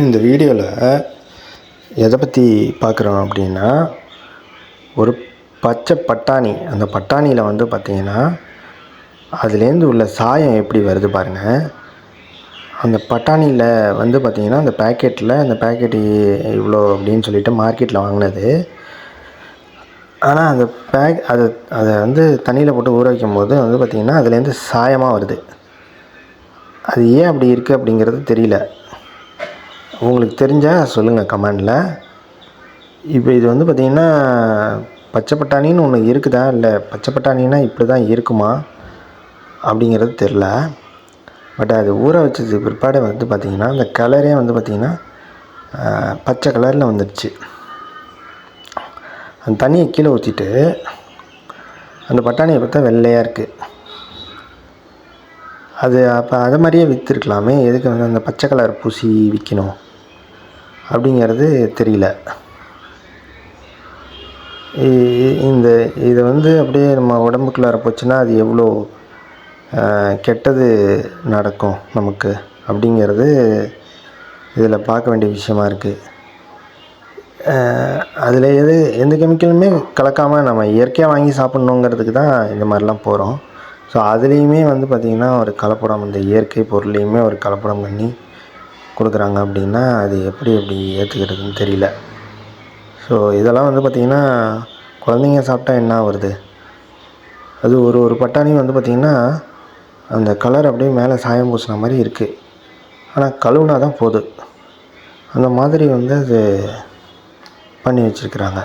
இந்த வீடியோவில் எதை பற்றி பார்க்குறோம் அப்படின்னா ஒரு பச்சை பட்டாணி. அந்த பட்டாணியில் வந்து பார்த்திங்கன்னா அதுலேருந்து உள்ள சாயம் எப்படி வருது பாருங்கள் அந்த பட்டாணியில் வந்து பார்த்திங்கன்னா அந்த பேக்கெட்டில் அந்த பேக்கெட்டு இவ்வளோ அப்படின்னு சொல்லிட்டு மார்க்கெட்டில் வாங்கினது. ஆனால் அந்த பேக் அதை அதை வந்து தண்ணியில் போட்டு ஊற வைக்கும் போது வந்து பார்த்திங்கன்னா அதுலேருந்து சாயமாக வருது. அது ஏன் அப்படி இருக்குது அப்படிங்கிறது தெரியல. உங்களுக்கு தெரிஞ்சால் சொல்லுங்கள் கமெண்டில். இப்போ இது வந்து பார்த்திங்கன்னா பச்சை பட்டாணின்னு ஒன்று இருக்குதா? இல்லை பச்சை பட்டாணின்னா இப்படி தான் இருக்குமா? அப்படிங்கிறது தெரில பட் அது ஊற வச்சது பிற்பாடு வந்து பார்த்திங்கன்னா அந்த கலரே வந்து பார்த்திங்கன்னா பச்சை கலரில் வந்துடுச்சு அந்த தண்ணியை கீழே ஊற்றிட்டு அந்த பட்டாணியை பார்த்தா வெள்ளையாக இருக்குது அது அப்போ அதை மாதிரியே விற்றுருக்கலாமே எதுக்கு வந்து அந்த பச்சை கலர் பூசி விற்கணும் அப்படிங்கிறது தெரியல. இ- இந்த இதை வந்து அப்படியே நம்ம உடம்புக்குள்ளார போச்சுன்னா அது எவ்வளோ கெட்டது நடக்கும் நமக்கு அப்படிங்கிறது இதில் பார்க்க வேண்டிய விஷயமா இருக்குது அதில் எது எந்த கெமிக்கலுமே கலக்காமல் நம்ம இயற்கையாக வாங்கி சாப்பிட்ணுங்கிறதுக்கு தான் இந்த மாதிரிலாம் போகிறோம். ஸோ அதுலேயுமே வந்து பார்த்திங்கன்னா ஒரு கலப்படம் இந்த இயற்கை பொருளையுமே ஒரு கலப்படம் பண்ணி கொடுக்குறாங்க அப்படின்னா அது எப்படி எப்படி ஏற்றுக்கிறதுன்னு தெரியல. ஸோ இதெல்லாம் வந்து பார்த்திங்கன்னா குழந்தைங்க சாப்பிட்டா என்ன வருது அது ஒரு ஒரு பட்டாணியும் வந்து பார்த்திங்கன்னா அந்த கலர் அப்படியே மேலே சாயம் பூசின மாதிரி இருக்குது ஆனால் கழுவுனா தான் போதும். அந்த மாதிரி வந்து அது பண்ணி வச்சுருக்குறாங்க.